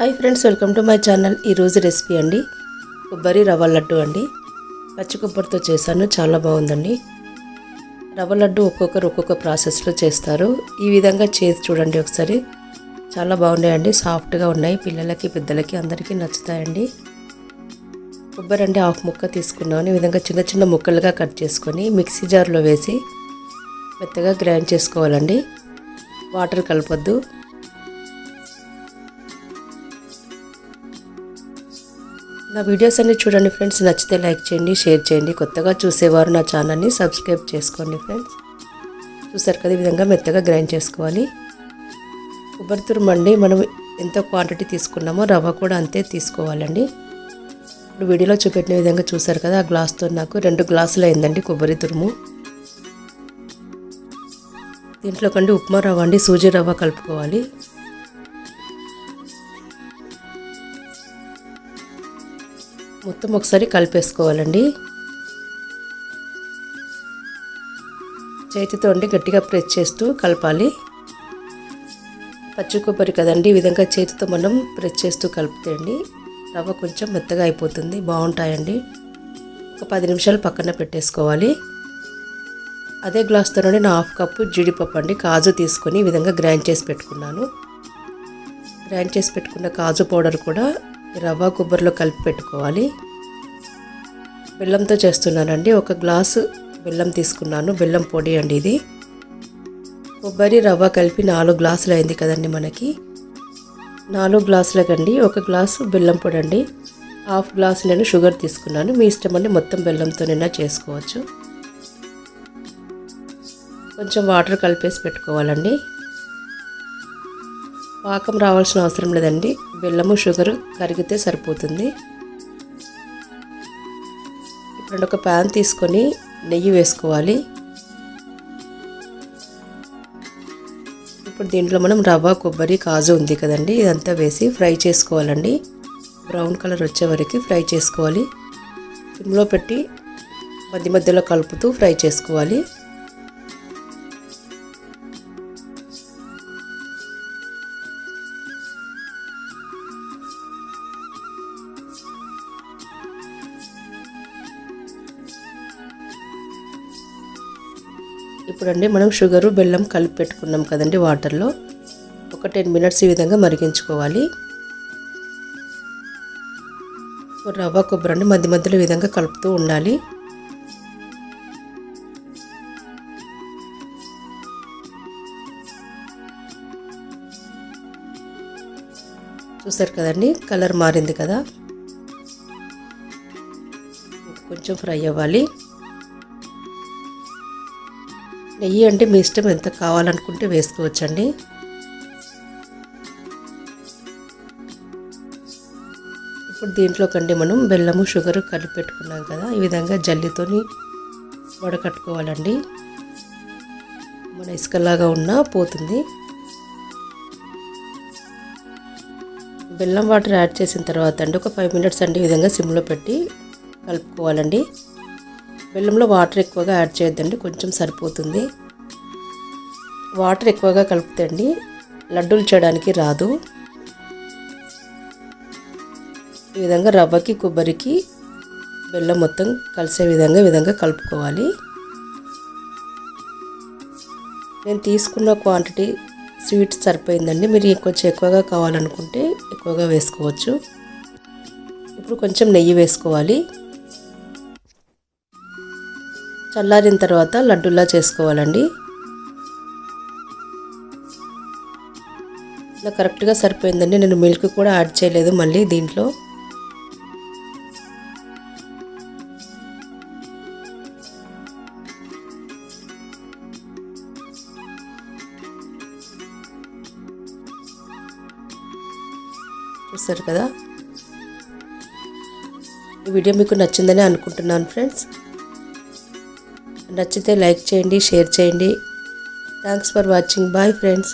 Hi friends welcome to my channel ఈరోజు recipe అండి. కొబ్బరి రవ్వ లడ్డు అండి. పచ్చి కొబ్బరితో చేశాను చాలా బాగుందండి. రవ్వ లడ్డు ఒక్కొక్కరు ఒక్కొక్క ప్రాసెస్లో చేస్తారు. ఈ విధంగా చేసి చూడండి ఒకసారి. చాలా బాగున్నాయండి సాఫ్ట్గా ఉన్నాయి. పిల్లలకి పెద్దలకి అందరికీ నచ్చుతాయండి. కొబ్బరి అంటే హాఫ్ ముక్క తీసుకున్నాను. ఈ విధంగా చిన్న చిన్న ముక్కలుగా కట్ చేసుకొని మిక్సీ జార్లో వేసి మెత్తగా గ్రైండ్ చేసుకోవాలండి. వాటర్ కలపొద్దు. నా వీడియోస్ అన్ని చూడండి ఫ్రెండ్స్. నచ్చితే లైక్ చేయండి షేర్ చేయండి. కొత్తగా చూసేవారు నా ఛానల్ని సబ్స్క్రైబ్ చేసుకోండి ఫ్రెండ్స్. చూసారు కదా ఈ విధంగా మెత్తగా గ్రైండ్ చేసుకోవాలి. కొబ్బరి తురుమండి మనం ఎంత క్వాంటిటీ తీసుకున్నామో రవ్వ కూడా అంతే తీసుకోవాలండి. ఇప్పుడు వీడియోలో చూపెట్టిన విధంగా చూసారు కదా ఆ గ్లాస్తో నాకు రెండు గ్లాసులు అయిందండి కొబ్బరి తురుము. దీంట్లో కండి ఉప్మా రవ్వ అండి సూజీ రవ్వ కలుపుకోవాలి. మొత్తం ఒకసారి కలిపేసుకోవాలండి. చేతితో అండి గట్టిగా ప్రెస్ చేస్తూ కలపాలి. పచ్చి కొబ్బరి కదండి ఈ విధంగా చేతితో మనం ప్రెస్ చేస్తూ కలిపితే అండి రవ్వ కొంచెం మెత్తగా అయిపోతుంది బాగుంటాయండి. ఒక పది నిమిషాలు పక్కన పెట్టేసుకోవాలి. అదే గ్లాస్తో నుండి నా హాఫ్ కప్పు జీడిపప్పు అండి కాజు తీసుకొని ఈ విధంగా గ్రైండ్ చేసి పెట్టుకున్నాను. గ్రైండ్ చేసి పెట్టుకున్న కాజు పౌడర్ కూడా రవ్వ కొబ్బరిలో కలిపి పెట్టుకోవాలి. బెల్లంతో చేస్తున్నానండి. ఒక గ్లాసు బెల్లం తీసుకున్నాను. బెల్లం పొడి అండి ఇది. కొబ్బరి రవ్వ కలిపి నాలుగు గ్లాసులు అయింది కదండి మనకి. నాలుగు గ్లాసులకండి. ఒక గ్లాసు బెల్లం పొడి అండి. హాఫ్ గ్లాస్ నేను షుగర్ తీసుకున్నాను. మీ ఇష్టం అండి. మొత్తం బెల్లంతోనైనా చేసుకోవచ్చు. కొంచెం వాటర్ కలిపేసి పెట్టుకోవాలండి. పాకం రావాల్సిన అవసరం లేదండి. బెల్లము షుగర్ కరిగితే సరిపోతుంది. ఇప్పుడు ఒక ప్యాన్ తీసుకొని నెయ్యి వేసుకోవాలి. ఇప్పుడు దీంట్లో మనం రవ్వ కొబ్బరి కాజు ఉంది కదండి. ఇదంతా వేసి ఫ్రై చేసుకోవాలండి. బ్రౌన్ కలర్ వచ్చే వరకు ఫ్రై చేసుకోవాలి. సిమ్లో పెట్టి మధ్య మధ్యలో కలుపుతూ ఫ్రై చేసుకోవాలి. ఇప్పుడండి మనం షుగరు బెల్లం కలిపి పెట్టుకున్నాం కదండి వాటర్లో. ఒక టెన్ మినిట్స్ ఈ విధంగా మరిగించుకోవాలి. రవ్వ కొబ్బరి అండి మధ్య మధ్యలో ఈ విధంగా కలుపుతూ ఉండాలి. చూసారు కదండి కలర్ మారింది కదా. కొంచెం ఫ్రై అవ్వాలి. నెయ్యి అంటే మీ ఇష్టం ఎంత కావాలనుకుంటే వేసుకోవచ్చండి. ఇప్పుడు దీంట్లోకండి మనం బెల్లము షుగర్ కలిపి పెట్టుకున్నాం కదా ఈ విధంగా జల్లితోని వడకట్టుకోవాలండి. మన ఇసుకలాగా ఉన్నా పోతుంది. బెల్లం వాటర్ యాడ్ చేసిన తర్వాత అండి ఒక ఫైవ్ మినిట్స్ అండి ఈ విధంగా సిమ్లో పెట్టి కలుపుకోవాలండి. బెల్లంలో వాటర్ ఎక్కువగా యాడ్ చేయొద్దండి కొంచెం సరిపోతుంది. వాటర్ ఎక్కువగా కలుపుతండి లడ్డూలు చేయడానికి రాదు. ఈ విధంగా రవ్వకి కొబ్బరికి బెల్లం మొత్తం కలిసే విధంగా విధంగా కలుపుకోవాలి. నేను తీసుకున్న క్వాంటిటీ స్వీట్ సరిపోయిందండి. మీరు కొంచెం ఎక్కువగా కావాలనుకుంటే ఎక్కువగా వేసుకోవచ్చు. ఇప్పుడు కొంచెం నెయ్యి వేసుకోవాలి. చల్లారిన తర్వాత లడ్డూలా చేసుకోవాలండి. ఇలా కరెక్ట్గా సరిపోయిందండి. నేను మిల్క్ కూడా యాడ్ చేయలేదు మళ్ళీ దీంట్లో. చూస్తారు కదా? ఈ వీడియో మీకు నచ్చిందని అనుకుంటున్నాను ఫ్రెండ్స్. నచ్చితే లైక్ చేయండి షేర్ చేయండి. Thanks for watching bye friends